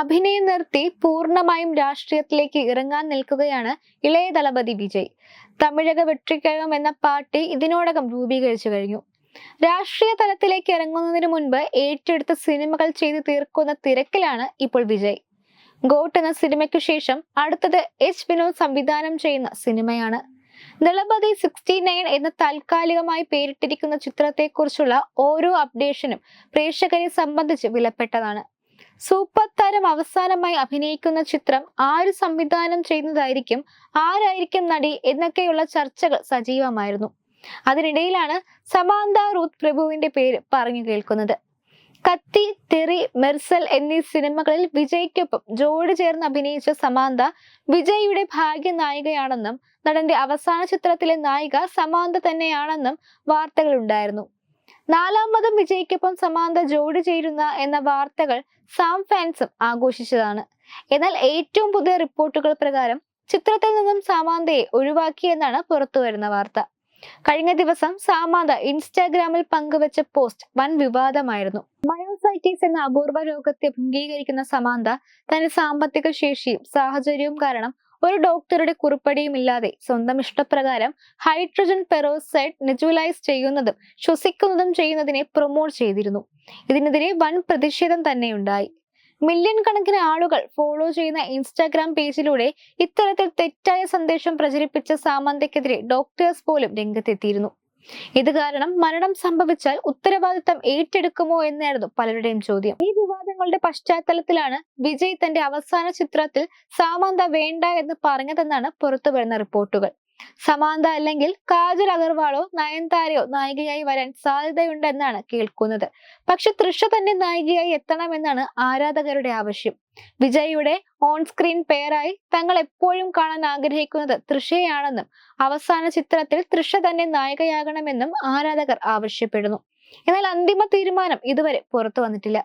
അഭിനയം നിർത്തി പൂർണമായും രാഷ്ട്രീയത്തിലേക്ക് ഇറങ്ങാൻ നിൽക്കുകയാണ് ഇളയ ദളപതി വിജയ്. തമിഴക വെട്ടിക്കഴകം എന്ന പാർട്ടി ഇതിനോടകം രൂപീകരിച്ചു കഴിഞ്ഞു. രാഷ്ട്രീയ തലത്തിലേക്ക് ഇറങ്ങുന്നതിന് മുൻപ് ഏറ്റെടുത്ത സിനിമകൾ ചെയ്തു തീർക്കുന്ന തിരക്കിലാണ് ഇപ്പോൾ വിജയ്. ഗോട്ട് എന്ന സിനിമയ്ക്കു ശേഷം അടുത്തത് എച്ച് വിനോദ് സംവിധാനം ചെയ്യുന്ന സിനിമയാണ്. ദളപതി സിക്സ്റ്റി നയൻ എന്ന താൽക്കാലികമായി പേരിട്ടിരിക്കുന്ന ചിത്രത്തെക്കുറിച്ചുള്ള ഓരോ അപ്ഡേഷനും പ്രേക്ഷകരെ സംബന്ധിച്ച് വിലപ്പെട്ടതാണ്. സൂപ്പർ താരം അവസാനമായി അഭിനയിക്കുന്ന ചിത്രം ആര് സംവിധാനം ചെയ്യുന്നതായിരിക്കും ആരായിരിക്കും നടി എന്നൊക്കെയുള്ള ചർച്ചകൾ സജീവമായിരുന്നു. അതിനിടയിലാണ് സമാന്ത റൂത്ത് പ്രഭുവിന്റെ പേര് പറഞ്ഞു കേൾക്കുന്നത്. കത്തി തെറി മെർസൽ എന്നീ സിനിമകളിൽ വിജയ്ക്കൊപ്പം ജോഡി ചേർന്ന് അഭിനയിച്ച സമാന്ത വിജയ്യുടെ ഭാഗ്യ നായികയാണെന്നും നടന്റെ അവസാന ചിത്രത്തിലെ നായിക സമാന്ത തന്നെയാണെന്നും വാർത്തകൾ ഉണ്ടായിരുന്നു നാലാമതും വിജയിക്കൊപ്പം സമാന്ത ജോഡി ചേരുന്ന എന്ന വാർത്തകൾ സാം ഫാൻസും ആഘോഷിച്ചതാണ്. എന്നാൽ ഏറ്റവും പുതിയ റിപ്പോർട്ടുകൾ പ്രകാരം ചിത്രത്തിൽ നിന്നും സാമാന്തയെ ഒഴിവാക്കിയെന്നാണ് പുറത്തുവരുന്ന വാർത്ത. കഴിഞ്ഞ ദിവസം സാമാന്ത ഇൻസ്റ്റാഗ്രാമിൽ പങ്കുവച്ച പോസ്റ്റ് വൻ വിവാദമായിരുന്നു. മയോസൈറ്റീസ് എന്ന അപൂർവ രോഗത്തെ അഭിമുഖീകരിക്കുന്ന സമാന്ത തന്റെ സാമ്പത്തിക ശേഷിയും സാഹചര്യവും കാരണം ഒരു ഡോക്ടറുടെ കുറിപ്പടിയും ഇല്ലാതെ സ്വന്തം ഇഷ്ടപ്രകാരം ഹൈഡ്രജൻ പെറോസൈഡ് നെജുവലൈസ് ചെയ്യുന്നതും ശ്വസിക്കുന്നതും ചെയ്യുന്നതിനെ പ്രൊമോട്ട് ചെയ്തിരുന്നു. ഇതിനെതിരെ വൻ പ്രതിഷേധം തന്നെയുണ്ടായി മില്യൺ കണക്കിന് ആളുകൾ ഫോളോ ചെയ്യുന്ന ഇൻസ്റ്റാഗ്രാം പേജിലൂടെ ഇത്തരത്തിൽ തെറ്റായ സന്ദേശം പ്രചരിപ്പിച്ച സാമന്തയ്ക്കെതിരെ ഡോക്ടേഴ്സ് പോലും രംഗത്തെത്തിയിരുന്നു. ഇത് കാരണം മരണം സംഭവിച്ചാൽ ഉത്തരവാദിത്തം ഏറ്റെടുക്കുമോ എന്നായിരുന്നു പലരുടെയും ചോദ്യം. ഈ വിവാദങ്ങളുടെ പശ്ചാത്തലത്തിലാണ് വിജയ് തന്റെ അവസാന ചിത്രത്തിൽ സാമന്ത വേണ്ട എന്ന് പറഞ്ഞതെന്നാണ് പുറത്തുവരുന്ന റിപ്പോർട്ടുകൾ. സമാന്ത അല്ലെങ്കിൽ കാജൽ അഗർവാളോ നയൻതാരയോ നായികയായി വരാൻ സാധ്യതയുണ്ടെന്നാണ് കേൾക്കുന്നത്. പക്ഷെ തൃഷ തന്നെ നായികയായി എത്തണമെന്നാണ് ആരാധകരുടെ ആവശ്യം. വിജയുടെ ഓൺ സ്ക്രീൻ പെയറായി തങ്ങൾ എപ്പോഴും കാണാൻ ആഗ്രഹിക്കുന്നത് തൃഷയാണെന്നും അവസാന ചിത്രത്തിൽ തൃഷ തന്നെ നായികയാകണമെന്നും ആരാധകർ ആവശ്യപ്പെടുന്നു. എന്നാൽ അന്തിമ തീരുമാനം ഇതുവരെ പുറത്തു വന്നിട്ടില്ല.